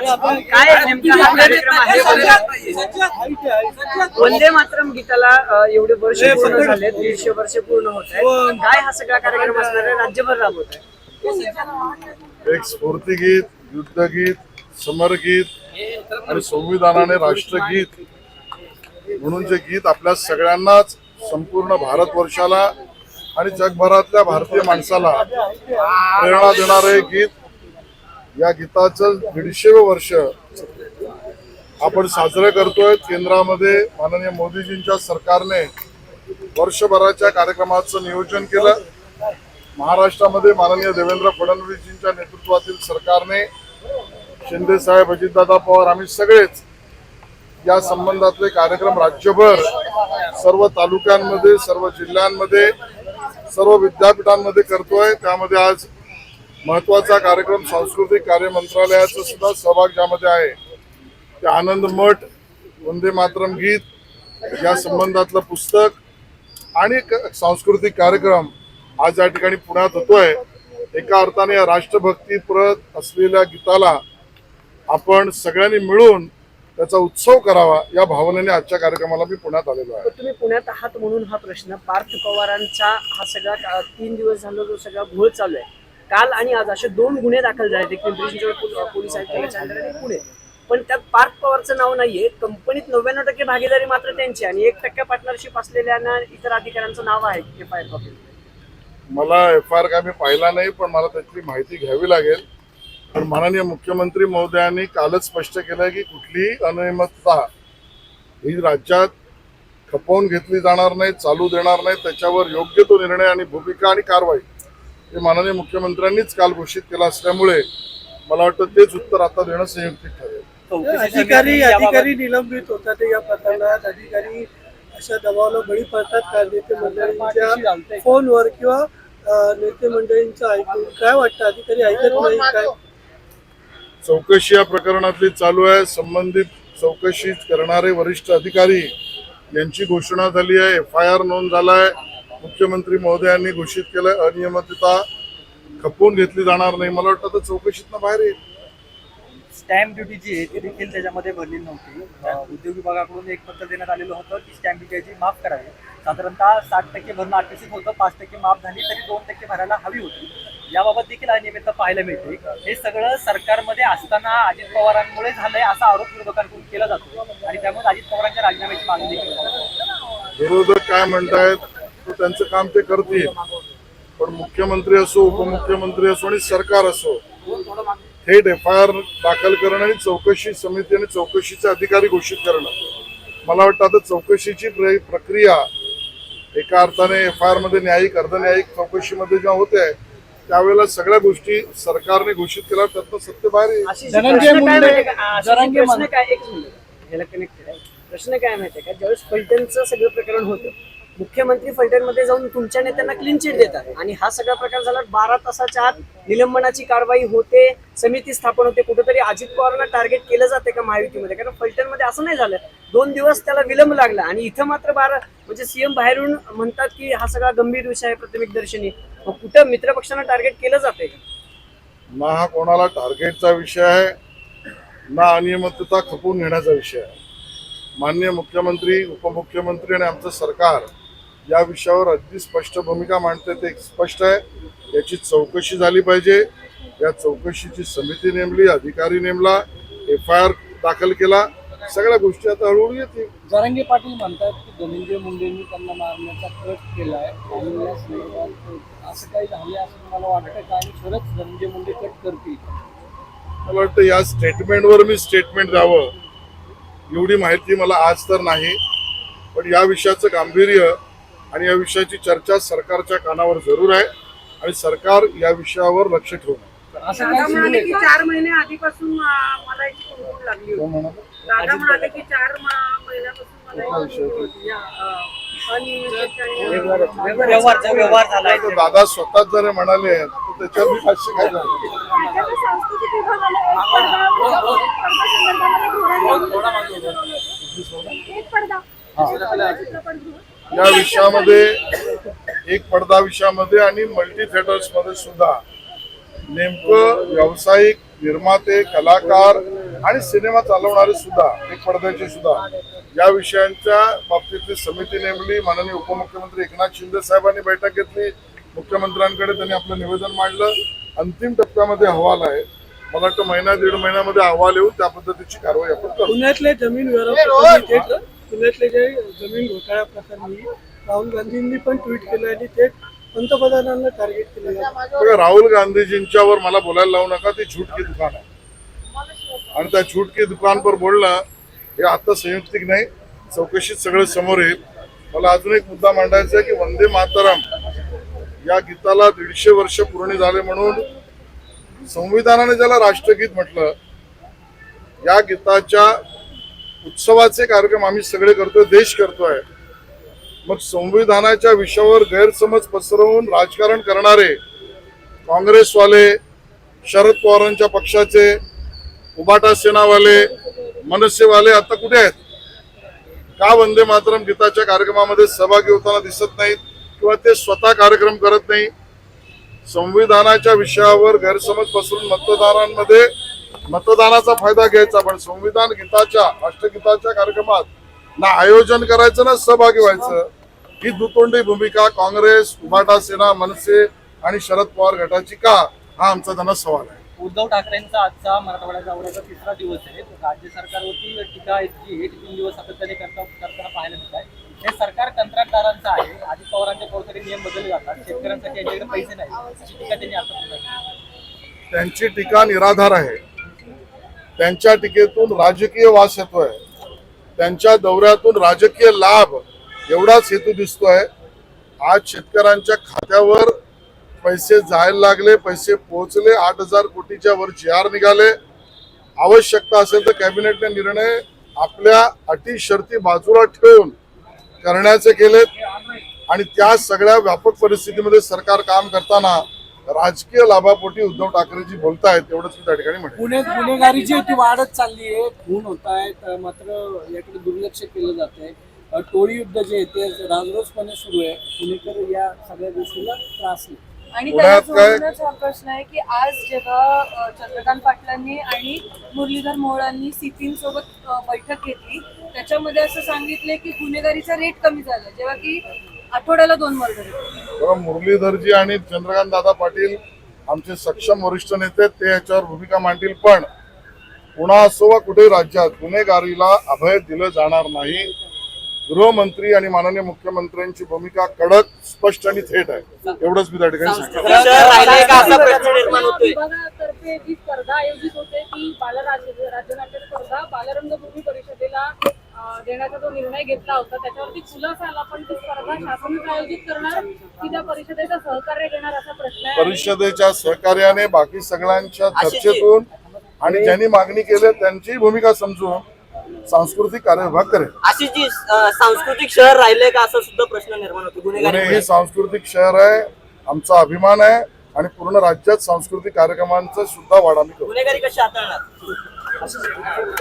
काय नेमका कार्यक्रम आहे? वंदे- मातरम गीताला एवढे वर्ष पूर्ण झाले दीडशे वर्ष पूर्ण होत आहेत. काय हा सगळा कार्यक्रम असणार आहे? राज्यभर राबवत आहे. एक स्फूर्तीगीत युद्धगीत समरगीत आणि संविधानाने राष्ट्रगीत म्हणून जे गीत आपल्या सगळ्यांनाच संपूर्ण भारतवर्षाला आणि जगभरातल्या भारतीय माणसाला प्रेरणा देणारं हे गीत या गीताचं दीडशेवं वर्ष आपण साजरं करतोय. केंद्रामध्ये माननीय मोदीजींच्या सरकारने वर्षभराच्या कार्यक्रमाचं नियोजन केलं. महाराष्ट्रामध्ये माननीय देवेंद्र फडणवीसजींच्या नेतृत्वातील सरकारने शिंदे साहेब अजितदादा पवार आम्ही सगळेच या संबंधातले कार्यक्रम राज्यभर सर्व तालुक्यांमध्ये सर्व जिल्ह्यांमध्ये सर्व विद्यापीठांमध्ये करतोय. त्यामध्ये आज महत्त्वाचा कार्यक्रम सांस्कृतिक कार्य मंत्रालयाचा सुद्धा सहभाग ज्यामध्ये आहे ते आनंद मठ वंदे मातरम गीत या संबंधातलं पुस्तक आणि सांस्कृतिक कार्यक्रम आज या ठिकाणी पुण्यात होतोय. एका अर्थाने या राष्ट्रभक्तीप्रत असलेल्या गीताला आपण सगळ्यांनी मिळून त्याचा उत्सव करावा या भावनेने आजच्या कार्यक्रमाला मी पुण्यात आलेलो आहे. तुम्ही पुण्यात आहात म्हणून हा प्रश्न. पार्थ पवारांचा हा सगळा तीन दिवस झाला जो सगळा घोळ चालू आहे. काल आणि आज असे दोन गुन्हे दाखल झाले एक पिंपरी चिंचवड पोलीस अंडर पुणे पण त्यात पार्थ पवारचं नाव नाहीये. कंपनीत नव्याण्णव टक्के भागीदारी मात्र त्यांची आणि एक टक्के पार्टनरशिप असलेल्या इतर अधिकाऱ्यांचं नाव आहे एफ आय आर मला एफ आर काय मी पाहिला नाही पण मला त्याची माहिती घ्यावी लागेल. पण माननीय मुख्यमंत्री महोदयांनी कालच स्पष्ट केलं की कुठलीही अनियमितता ही राज्यात खपवून घेतली जाणार नाही चालू देणार नाही. त्याच्यावर योग्य तो निर्णय आणि भूमिका आणि कारवाई. हे माननीय मुख्यमंत्र्यांनीच काल घोषित केलं असल्यामुळे मला वाटतं तेच उत्तर आता देणं संयुक्तिक ठरेल. अधिकारी अधिकारी निलंबित होतात या प्रकरणात. अधिकारी अशा दबावाला बळी पडतात. का नेते मंडळींच्या फोनवर किंवा नेते मंडळींचं ऐकून काय वाटतं? अधिकारी ऐकत नाही काय? चौकशी या प्रकरणातली चालू आहे. संबंधित चौकशी करणारे वरिष्ठ अधिकारी यांची घोषणा झाली आहे. एफ आय आर नोंद झालाय मुख्यमंत्री महोदयांनी घोषित केलंय अनियमितता खपवून घेतली जाणार नाही. मला वाटतं तर चौकशीतनं बाहेर येईल. स्टॅम्प ड्युटी जी आहे ती देखील त्याच्यामध्ये भरली नव्हती. उद्योग विभागाकडून एक पत्र देण्यात आलेलं होतं की स्टॅम्प ड्युटी माफ करावी. साधारणतः साठ टक्के भरणं अपेक्षित होतं पाच टक्के माफ झाली तरी दोन टक्के भरायला हवी होती. याबाबत देखील अनियमितता पाहायला मिळते. हे सगळं सरकारमध्ये असताना अजित पवारांमुळे झालंय असा आरोप विरोधकांकडून केला जातो. आणि त्यामुळे अजित पवारांच्या राजीनाम्याची मागणी देखील. विरोधक काय म्हणतायत? तर त्यांचं काम ते करतील. पण मुख्यमंत्री असो उपमुख्यमंत्री असो आणि सरकार असो थेट एफ आय आर दाखल करणं आणि चौकशी समिती आणि चौकशीचे अधिकारी घोषित करणं. मला वाटतं आता चौकशीची प्र- प्रक्रिया एका अर्थाने एफ आय आरमध्ये न्यायिक अर्धन्यायिक चौकशीमध्ये जेव्हा होते त्यावेळेला सगळ्या गोष्टी सरकारने घोषित केल्या त्यातनं सत्य बाहेर प्रश्न काय माहितीये का? ज्यावेळेस फलटणचं सगळं प्रकरण होतं मुख्यमंत्री फलटणमध्ये जाऊन तुमच्या नेत्यांना क्लीन चिट देतात. आणि हा सगळा प्रकार झाला बारा तासाच्या आत निलंबनाची कारवाई होते समिती स्थापन होते कुठेतरी अजित पवारांना टार्गेट केलं जाते का महायुतीमध्ये? कारण फलटणमध्ये असं नाही झालं. दोन दिवस त्याला विलंब लागला आणि इथं मात्र बारा म्हणजे सीएम बाहेरून म्हणतात की हा सगळा गंभीर विषय आहे प्राथमिक दर्शनी. मग कुठं मित्रपक्षांना टार्गेट केलं जाते का? ना हा कोणाला टार्गेटचा विषय आहे ना अनियमितता खपवून घेण्याचा विषय आहे. माननीय मुख्यमंत्री उपमुख्यमंत्री आणि आमचं सरकार या विषयावर अगदी स्पष्ट भूमिका मांडते ते स्पष्ट आहे. याची चौकशी झाली पाहिजे. या चौकशीची समिती नेमली अधिकारी नेमला एफ आय आर दाखल केला. सगळ्या गोष्टी आता हळूहळू येतील. जरांगे पाटील म्हणतात की धनंजय मुंडेंनी त्यांना मारण्याचा कट आणि संदर्भात असं काही झाले असं तुम्हाला वाटतं का? आणि खरंच धनंजय मुंडे कट करतील. मला वाटतं या स्टेटमेंटवर मी स्टेटमेंट द्यावं. एवढी माहिती मला आज तर नाही. पण या विषयाचं गांभीर्य आणि या विषयाची चर्चा सरकारच्या कानावर जरूर आहे आणि सरकार या विषयावर लक्ष असं दादा म्हणाले की चार महिने आधीपासून अं, मला याची कुणकुण लागली कोण होती म्हणालं? दादा म्हणाले की चार मा- महिन्यापासून मला कोणता याची विषय कुणकुण होती. या, अं, अनियमितता आणि- व्यवहारचा व्यवहार झालाय आता दादा स्वतःच जर हे म्हणाले तर त्याच्यावर मी भाष्य काय सांस्कृतिक विभागाला एक पडदा पडदा संदर्भामध्ये धोरण एक पडदा. चित्रपटगृह. या विषयामध्ये एक पडदा विषयामध्ये आणि मल्टी थिएटर्समध्ये सुद्धा नेमकं व्यावसायिक निर्माते कलाकार आणि सिनेमा चालवणारे सुद्धा एक पडद्याचे सुद्धा या विषयांच्या बाबतीतली समिती नेमली माननीय उपमुख्यमंत्री एकनाथ शिंदे साहेबांनी बैठक घेतली मुख्यमंत्र्यांकडे त्यांनी आपलं निवेदन मांडलं. अंतिम टप्प्यामध्ये अहवाल आहे. मला वाटतं महिना दीड महिन्यामध्ये अहवाल येऊन त्या पद्धतीची कारवाई आपण करू. पुण्यातले जमीन पुण्यातले जे जमीन घोटाळ्या प्रकरणी राहुल गांधींनी पण ट्विट केलं आणि ते पंतप्रधानांना टार्गेट केलं. राहुल गांधीजींच्यावर मला बोलायला लावू नका ते झूठ की दुकान आहे. आणि त्या झूठ की दुकान पर बोलणं हे आता संयुक्तिक नाही चौकशीत सगळं समोर येईल. मला अजून एक मुद्दा मांडायचा आहे की वंदे मातरम या गीताला दीडशे वर्ष पूर्ण झाले म्हणून संविधानाने ज्याला राष्ट्रगीत म्हटलं या गीताच्या उत्सवाचे कार्यक्रम आम्ही सगळे करतोय देश करतोय. मग संविधानाच्या विषयावर गैरसमज पसरवून राजकारण करणारे काँग्रेसवाले शरद पवारांच्या पक्षाचे उबाटा सेनावाले मनसेवाले आता कुठे आहेत? का वंदे मातरम गीताच्या कार्यक्रमामध्ये सहभागी होताना दिसत नाहीत किंवा ते स्वतः कार्यक्रम करत नाही संविधानाच्या विषयावर गैरसमज पसरून मतदारांमध्ये मतदानाचा फायदा घ्यायचा पण संविधान गीताच्या राष्ट्रगीताच्या कार्यक्रमात ना आयोजन करायचं ना सहभागी व्हायचं ही दुतोंडी भूमिका काँग्रेस उभाटा सेना मनसे आणि शरद पवार गटाची का हा आमचा त्यांना सवाल आहे. उद्धव ठाकरेंचा आजचा मराठवाड्याचा दौऱ्याचा तिसरा दिवस आहे. राज्य सरकारवरती टीका आहे ती तीन दिवस सातत्याने करता करताना पाहायला मिळत आहे. हे सरकार कंत्राटदारांचं आहे. आधी पवारांच्या कोणतरी नियम बदलले जातात. शेतकऱ्यांसाठी यांच्याकडे पैसे नाही. त्यांची टीका निराधार आहे. त्यांच्या टीकेतून राजकीय वास येतोय. त्यांच्या दौऱ्यातून राजकीय लाभ एवढाच हेतू दिसतोय. आज शेतकऱ्यांच्या खात्यावर पैसे जायला लागले पैसे पोहोचले आठ हजार कोटीच्या वर जी आर निघाले. आवश्यकता असेल तर कॅबिनेटने निर्णय आपल्या अटी शर्ती बाजूला ठेवून करण्याचे केलेत. आणि त्या सगळ्या व्यापक परिस्थितीमध्ये सरकार काम करताना राजकीय लाभापोटी उद्धव ठाकरेजी बोलतायत एवढंच मी त्या ठिकाणी म्हणेन. पुण्यात गुन्हेगारी जी आहे ती वाढत चालली आहे. खून होत आहेत. मात्र याकडे दुर्लक्ष केलं जात आहे. टोळी युद्ध जे आहे ते राजरोजपणे सुरू आहे. पुणेकर या सगळ्या गोष्टीला त्रास नाही. आणि त्याला काय- जोडूनच हा प्रश्न आहे की आज जेव्हा चंद्रकांत पाटलांनी आणि मुरलीधर मोहोळांनी सीपीएम सोबत बैठक घेतली त्याच्यामध्ये असं सांगितले की गुन्हेगारीचा रेट कमी झाला जेव्हा की आठवड्याला दोन मर्डर बघा मुरलीधरजी आणि चंद्रकांत दादा पाटील आमचे सक्षम वरिष्ठ नेते ते याच्यावर भूमिका मांडतील. पण पुन्हा असो वा कुठेही राज्यात गुन्हेगारीला अभय दिलं जाणार नाही. गृहमंत्री आणि माननीय मुख्यमंत्र्यांची भूमिका कडक स्पष्ट आणि थेट आहे. एवढंच मी त्या ठिकाणी देण्याचा जो निर्णय घेतला होता त्याच्यावरती खुलासा आला पण ती स्पर्धा शासनच आयोजित करणार की त्या परिषदेचं सहकार्य घेणार असा प्रश्न आहे. परिषदेच्या सहकार्याने बाकी सगळ्यांच्या चर्चेतून आणि ज्यांनी मागणी केली त्यांची भूमिका समजून सांस्कृतिक कार्यभाग करेल. अशी जी सांस्कृतिक शहर राहिले का असा सुद्धा प्रश्न निर्माण होतो? पुणे हे सांस्कृतिक शहर आहे आमचा अभिमान आहे आणि पूर्ण राज्यात सांस्कृतिक कार्यक्रमांचा सुद्धा वाढ आम्ही करू. गुन्हेगारी कशी हाताळणार?